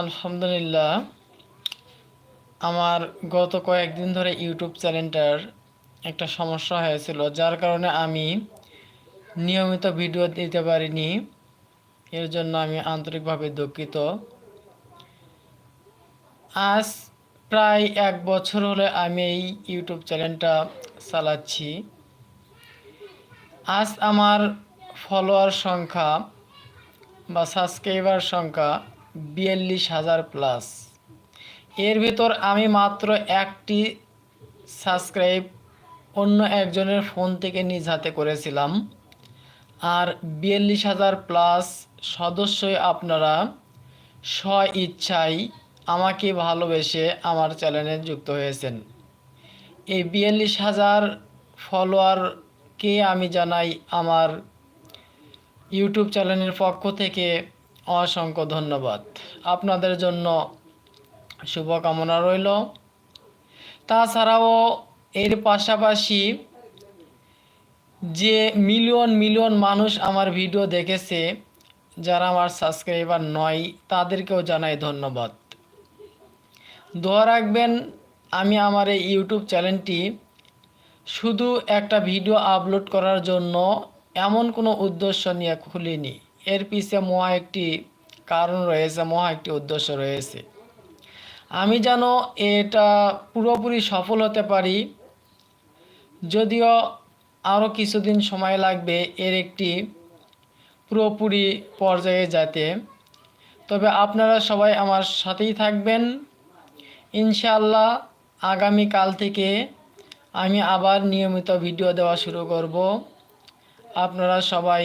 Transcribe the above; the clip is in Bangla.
আলহামদুলিল্লাহ, আমার গত কয়েকদিন ধরে ইউটিউব চ্যানেলটার একটা সমস্যা হয়েছিল, যার কারণে আমি নিয়মিত ভিডিও দিতে পারিনি। এর জন্য আমি আন্তরিকভাবে দুঃখিত। আজ প্রায় এক বছর হলে আমি এই ইউটিউব চ্যানেলটা চালাচ্ছি। আজ আমার ফলোয়ার সংখ্যা বা সাবস্ক্রাইবার সংখ্যা বিয়াল্লিশ হাজার প্লাস এর ভিতর আমি মাত্র একটি সাবস্ক্রাইব অন্য একজনের ফোন থেকে নিজ হাতে করেছিলাম। আর বিয়াল্লিশ হাজার প্লাস সদস্যই আপনারা স্ব ইচ্ছায় আমাকে ভালোবেসে আমার চ্যানেলে যুক্ত হয়েছেন। এই বিয়াল্লিশ হাজার ফলোয়ারকে আমি জানাই আমার ইউটিউব চ্যানেলের পক্ষ থেকে অসংখ্য ধন্যবাদ। আপনাদের জন্য শুভকামনা রইল। তাছাড়াও এর পাশাপাশি যে মিলিয়ন মিলিয়ন মানুষ আমার ভিডিও দেখেছে, যারা আমার সাবস্ক্রাইবার নয়, তাদেরকেও জানাই ধন্যবাদ। দোয়া রাখবেন, আমি আমার এই ইউটিউব চ্যানেলটি শুধু একটা ভিডিও আপলোড করার জন্য এমন কোনো উদ্দেশ্য নিয়ে খুলিনি। এর পিছে মহা একটি কারণ রয়েছে, মহা একটি উদ্দেশ্য রয়েছে। আমি যেন এটা পুরোপুরি সফল হতে পারি, যদিও আরও কিছুদিন সময় লাগবে এর একটি পুরোপুরি পর্যায়ে যেতে। তবে আপনারা সবাই আমার সাথেই থাকবেন। ইনশাল্লাহ আগামীকাল থেকে আমি আবার নিয়মিত ভিডিও দেওয়া শুরু করব। আপনারা সবাই